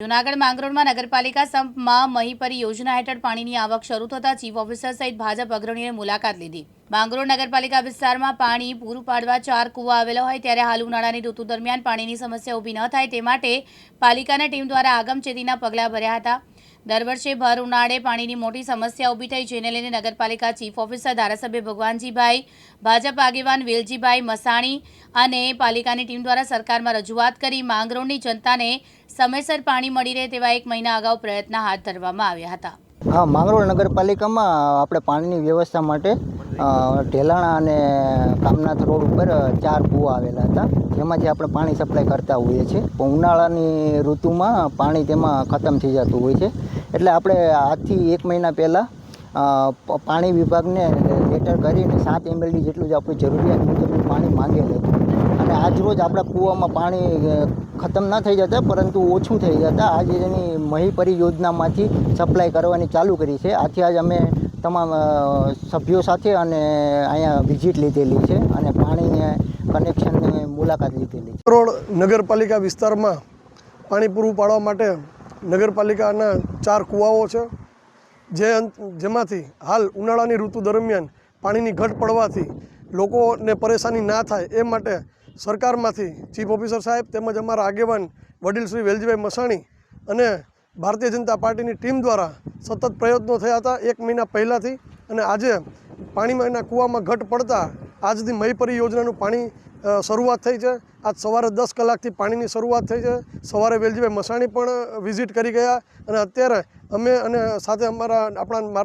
જૂનાગઢ માંગરોળમાં નગરપાલિકા સંપમાં મહીપરી યોજના હેઠળ પાણીની આવક શરૂ થતાં ચીફ ઓફિસર સહિત ભાજપ અગ્રણીએ મુલાકાત લીધી. માંગરોળ નગરપાલિકા વિસ્તારમાં પાણી પૂરું પાડવા ચાર કૂવા આવેલા હોય ત્યારે હાલ ઉનાળાની ઋતુ દરમિયાન પાણીની સમસ્યા ઊભી ન થાય તે માટે પાલિકાના ટીમ દ્વારા આગમચેતીના પગલાં ભર્યા હતા. દર વર્ષે ભર ઉનાળે પાણીની મોટી સમસ્યા ઊભી થઈ, જેને લઈને નગરપાલિકા ચીફ ઓફિસર ધારાસભ્ય ભગવાનજીભાઈ, ભાજપ આગેવાન વેલજીભાઈ મસાણી અને પાલિકાની ટીમ દ્વારા સરકારમાં રજૂઆત કરી માંગરોળની જનતાને સમયસર પાણી મળી રહે તેવા એક મહિના અગાઉ પ્રયત્ન હાથ ધરવામાં આવ્યા હતા. હા, માંગરોળ નગરપાલિકામાં આપણે પાણીની વ્યવસ્થા માટે ઢેલાણા અને કામનાથ રોડ ઉપર ચાર કૂવા આવેલા હતા. જેમાંથી આપણે પાણી સપ્લાય કરતા હોઈએ છીએ. ઉનાળાની ઋતુમાં પાણી તેમાં ખતમ થઈ જતું હોય છે. એટલે આપણે આજથી એક મહિના પહેલાં પાણી વિભાગને લેટર કરીને સાત એમએલડી જેટલું જ આપણી જરૂરિયાત મુજબનું પાણી માંગેલ હતું. અને આજ રોજ આપણા કૂવામાં પાણી ખતમ ના થઈ જતા, પરંતુ ઓછું થઈ જતા આજે એની મહીપરી યોજનામાંથી સપ્લાય કરવાની ચાલુ કરી છે. આથી આજ અમે તમામ સભ્યો સાથે અને અહીંયા વિઝિટ લીધેલી છે અને પાણીને કનેક્શનની મુલાકાત લીધેલી છે. રોડ નગરપાલિકા વિસ્તારમાં પાણી પૂરું પાડવા માટે નગરપાલિકાના ચાર કૂવાઓ છે. જે જેમાંથી હાલ ઉનાળાની ઋતુ દરમિયાન પાણીની ઘટ પડવાથી લોકોને પરેશાની ના થાય એ માટે સરકારમાંથી ચીફ ઓફિસર સાહેબ તેમજ અમારા આગેવાન વડીલ શ્રી વેલજીભાઈ મસાણી અને ભારતીય જનતા પાર્ટીની ટીમ દ્વારા સતત પ્રયત્નો થયા હતા એક મહિના પહેલાંથી અને આજે પાણીમાં એના કૂવામાં ઘટ પડતા આજથી મહીપરી યોજનાનું પાણી શરૂઆત થઈ છે. આજ સવારે દસ કલાકથી પાણીની શરૂઆત થઈ છે. સવારે વેલજીભાઈ મસાણી પણ વિઝિટ કરી ગયા અને અત્યારે અમે અને સાથે અમારા આપણા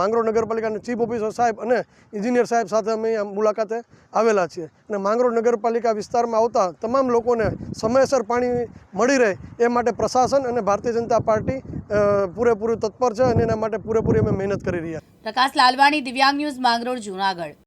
માંગરોળ નગરપાલિકાના ચીફ ઓફિસર સાહેબ અને ઇન્જિનિયર સાહેબ સાથે અમે અહીંયા મુલાકાતે આવેલા છીએ. અને માંગરોળ નગરપાલિકા વિસ્તારમાં આવતા તમામ લોકોને સમયસર પાણી મળી રહે એ માટે પ્રશાસન અને ભારતીય જનતા પાર્ટી પૂરેપૂરું તત્પર છે અને એના માટે પૂરેપૂરી અમે મહેનત કરી રહ્યા પ્રકાશ લાલવાણી, દિવ્યાંગ ન્યૂઝ માંગરોળ, જૂનાગઢ.